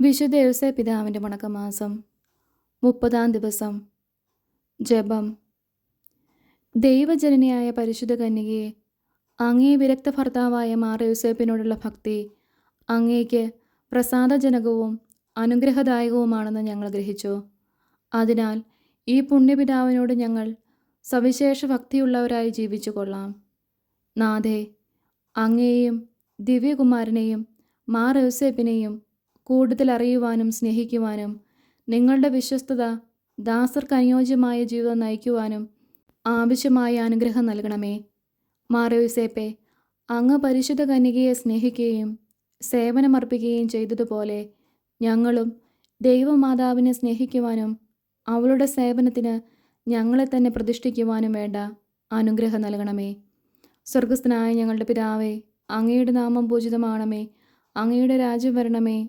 വിശുദ്ധ യോസേ പിതാവിന്റെ മുണക്കമാസം മുപ്പതാം ദിവസം ജപം. ദൈവജനനിയായ പരിശുദ്ധ കന്യകയെ അങ്ങേ വിരക്ത ഭർത്താവായ മാർ ഭക്തി അങ്ങേക്ക് പ്രസാദജനകവും അനുഗ്രഹദായകവുമാണെന്ന് ഞങ്ങൾ ഗ്രഹിച്ചു. അതിനാൽ ഈ പുണ്യപിതാവിനോട് ഞങ്ങൾ സവിശേഷ ഭക്തിയുള്ളവരായി ജീവിച്ചു കൊള്ളാം. നാഥേ അങ്ങേയും ദിവ്യകുമാരനെയും മാർ കൂടുതൽ അറിയുവാനും സ്നേഹിക്കുവാനും നിങ്ങളുടെ വിശ്വസ്തത ദാസർക്ക് അനുയോജ്യമായ ജീവിതം നയിക്കുവാനും ആവശ്യമായ അനുഗ്രഹം നൽകണമേ. മാറിയോസേപ്പെ അങ്ങ് പരിശുദ്ധ കന്യകയെ സ്നേഹിക്കുകയും സേവനമർപ്പിക്കുകയും ചെയ്തതുപോലെ ഞങ്ങളും ദൈവമാതാവിനെ സ്നേഹിക്കുവാനും അവളുടെ സേവനത്തിന് ഞങ്ങളെ തന്നെ പ്രതിഷ്ഠിക്കുവാനും വേണ്ട അനുഗ്രഹം നൽകണമേ. സ്വർഗസ്ഥനായ ഞങ്ങളുടെ പിതാവേ അങ്ങയുടെ നാമം പൂജിതമാണമേ. അങ്ങയുടെ രാജ്യം വരണമേ.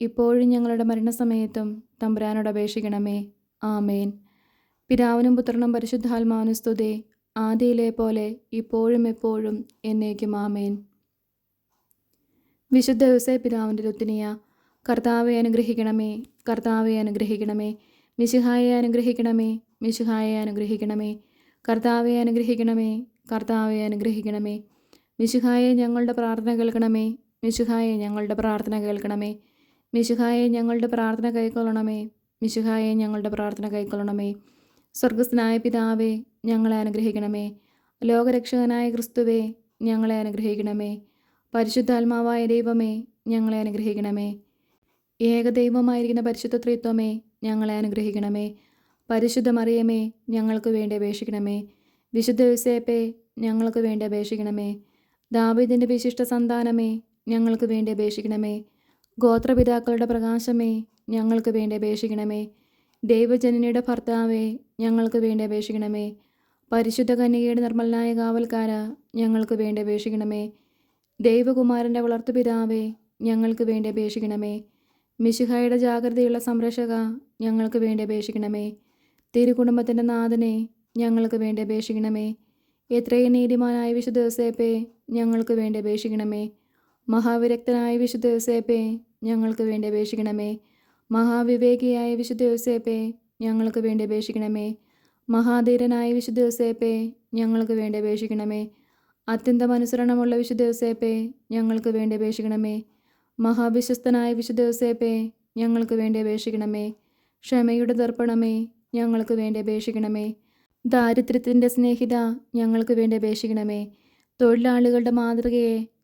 ഇപ്പോഴും ഞങ്ങളുടെ മരണസമയത്തും തമ്പുരാനോട് അപേക്ഷിക്കണമേ. ആമേൻ. പിതാവിനും പുത്രനും പരിശുദ്ധാത്മാവിനും സ്തുതി. ആദിയിലെ പോലെ ഇപ്പോഴും എപ്പോഴും എന്നേക്കും ആമേൻ. വിശുദ്ധ ദിവസേ പിതാവിന്റെ രുത്തിനിയ കർത്താവെ അനുഗ്രഹിക്കണമേ കർത്താവെ അനുഗ്രഹിക്കണമേ മിശിഹായെ അനുഗ്രഹിക്കണമേ മിശിഹായെ അനുഗ്രഹിക്കണമേ കർത്താവെ അനുഗ്രഹിക്കണമേ കർത്താവെ അനുഗ്രഹിക്കണമേ മിശിഹായെ ഞങ്ങളുടെ പ്രാർത്ഥന കേൾക്കണമേ മിശിഹായെ ഞങ്ങളുടെ പ്രാർത്ഥന കേൾക്കണമേ മിശിഹായെ ഞങ്ങളുടെ പ്രാർത്ഥന കൈക്കൊള്ളണമേ. മിശുഹായെ ഞങ്ങളുടെ പ്രാർത്ഥന കൈക്കൊള്ളണമേ. സ്വർഗസ്നായ പിതാവേ ഞങ്ങളെ അനുഗ്രഹിക്കണമേ. ലോകരക്ഷകനായ ക്രിസ്തുവേ ഞങ്ങളെ അനുഗ്രഹിക്കണമേ. പരിശുദ്ധാത്മാവായ ദൈവമേ ഞങ്ങളെ അനുഗ്രഹിക്കണമേ. ഏകദൈവമായിരിക്കുന്ന പരിശുദ്ധ ത്രിത്വമേ ഞങ്ങളെ അനുഗ്രഹിക്കണമേ. പരിശുദ്ധ മറിയമേ ഞങ്ങൾക്ക് വേണ്ടി അപേക്ഷിക്കണമേ. വിശുദ്ധ യുസേപ്പേ ഞങ്ങൾക്ക് വേണ്ടി അപേക്ഷിക്കണമേ. ദാവിദിന്റെ വിശിഷ്ട സന്താനമേ ഞങ്ങൾക്ക് വേണ്ടി അപേക്ഷിക്കണമേ. ഗോത്രപിതാക്കളുടെ പ്രകാശമേ ഞങ്ങൾക്ക് വേണ്ടി അപേക്ഷിക്കണമേ. ദൈവജനനിയുടെ ഭർത്താവേ ഞങ്ങൾക്ക് വേണ്ടി അപേക്ഷിക്കണമേ. പരിശുദ്ധ കന്യകയുടെ നിർമ്മലനായ കാവൽക്കാര ഞങ്ങൾക്ക് വേണ്ടി അപേക്ഷിക്കണമേ. ദൈവകുമാരന്റെ വളർത്തുപിതാവേ ഞങ്ങൾക്ക് വേണ്ടി അപേക്ഷിക്കണമേ. മിശിഹായുടെ ജാഗ്രതയുള്ള സംരക്ഷക ഞങ്ങൾക്ക് വേണ്ടി അപേക്ഷിക്കണമേ. തിരുകുടുംബത്തിന്റെ നാഥനെ ഞങ്ങൾക്ക് വേണ്ടി അപേക്ഷിക്കണമേ. എത്രയും നീതിമാനായ വിശുദ്ധ ദിവസേപ്പേ ഞങ്ങൾക്ക് വേണ്ടി അപേക്ഷിക്കണമേ. മഹാവിരക്തനായ വിശുദ്ധ യോസേപ്പേ ഞങ്ങൾക്ക് വേണ്ടി അപേക്ഷിക്കണമേ. മഹാവിവേകിയായ വിശുദ്ധ യോസേപ്പേ ഞങ്ങൾക്ക് വേണ്ടി അപേക്ഷിക്കണമേ. മഹാധീരനായ വിശുദ്ധ യോസേപ്പേ ഞങ്ങൾക്ക് വേണ്ടി അപേക്ഷിക്കണമേ. അത്യന്തം അനുസരണമുള്ള വിശുദ്ധ യോസേപ്പേ ഞങ്ങൾക്ക് വേണ്ടി അപേക്ഷിക്കണമേ. മഹാവിശ്വസ്തനായ വിശുദ്ധ യോസേപ്പേ ഞങ്ങൾക്ക് വേണ്ടി അപേക്ഷിക്കണമേ. ക്ഷമയുടെ ദർപ്പണമേ ഞങ്ങൾക്ക് വേണ്ടി അപേക്ഷിക്കണമേ. ദാരിദ്ര്യത്തിന്റെ സ്നേഹിത ഞങ്ങൾക്ക് വേണ്ടി അപേക്ഷിക്കണമേ. തൊഴിലാളികളുടെ മാതൃകയെ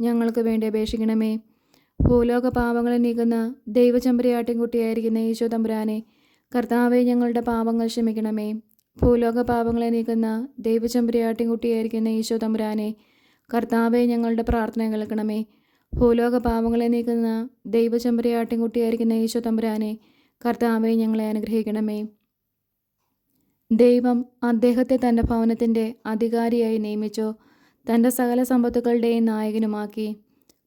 ഞങ്ങൾക്ക് വേണ്ടി അപേക്ഷിക്കണമേ. ഭൂലോക പാപങ്ങളെ നീക്കുന്ന ദൈവചമ്പരയാട്ടിൻകുട്ടിയായിരിക്കുന്ന ഈശോ തമ്പുരാനെ കർത്താവെ ഞങ്ങളുടെ പാപങ്ങൾ ക്ഷമിക്കണമേ. ഭൂലോക പാപങ്ങളെ നീക്കുന്ന ദൈവചമ്പരയാട്ടിൻകുട്ടിയായിരിക്കുന്ന ഈശോ തമ്പുരാനെ കർത്താവെ ഞങ്ങളുടെ പ്രാർത്ഥന കേൾക്കണമേ. ഭൂലോക പാപങ്ങളെ നീക്കുന്ന ദൈവചമ്പരയാട്ടിൻകുട്ടിയായിരിക്കുന്ന ഈശോ തമ്പുരാനെ കർത്താവെ ഞങ്ങളെ അനുഗ്രഹിക്കണമേ. ദൈവം അദ്ദേഹത്തെ തന്റെ ഭവനത്തിന്റെ അധികാരിയായി നിയമിച്ചു. തന്റെ സകല സമ്പത്തുക്കളുടെയും നായകനുമാക്കി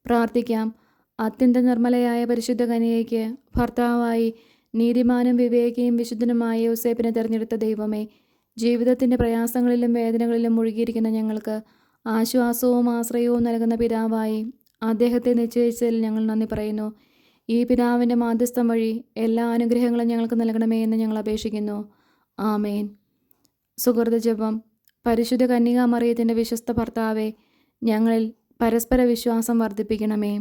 പ്രാർത്ഥിക്കാം. അത്യന്ത നിർമ്മലയായ പരിശുദ്ധ കനിയയ്ക്ക് ഭർത്താവായി നീതിമാനും വിവേകിയും വിശുദ്ധനുമായ യൂസേപ്പിനെ തിരഞ്ഞെടുത്ത ദൈവമേ ജീവിതത്തിന്റെ പ്രയാസങ്ങളിലും വേദനകളിലും മുഴുകിയിരിക്കുന്ന ഞങ്ങൾക്ക് ആശ്വാസവും ആശ്രയവും നൽകുന്ന പിതാവായി അദ്ദേഹത്തെ നിശ്ചയിച്ചതിൽ ഞങ്ങൾ നന്ദി പറയുന്നു. ഈ പിതാവിന്റെ മാധ്യസ്ഥം വഴി എല്ലാ അനുഗ്രഹങ്ങളും ഞങ്ങൾക്ക് നൽകണമേ എന്ന് ഞങ്ങൾ അപേക്ഷിക്കുന്നു. ആമേൻ. സുഹൃത ജപം. പരിശുദ്ധ കന്യകാമറിയത്തിന്റെ വിശ്വസ്ത ഭർത്താവെ ഞങ്ങളിൽ പരസ്പര വിശ്വാസം വർദ്ധിപ്പിക്കണമേ.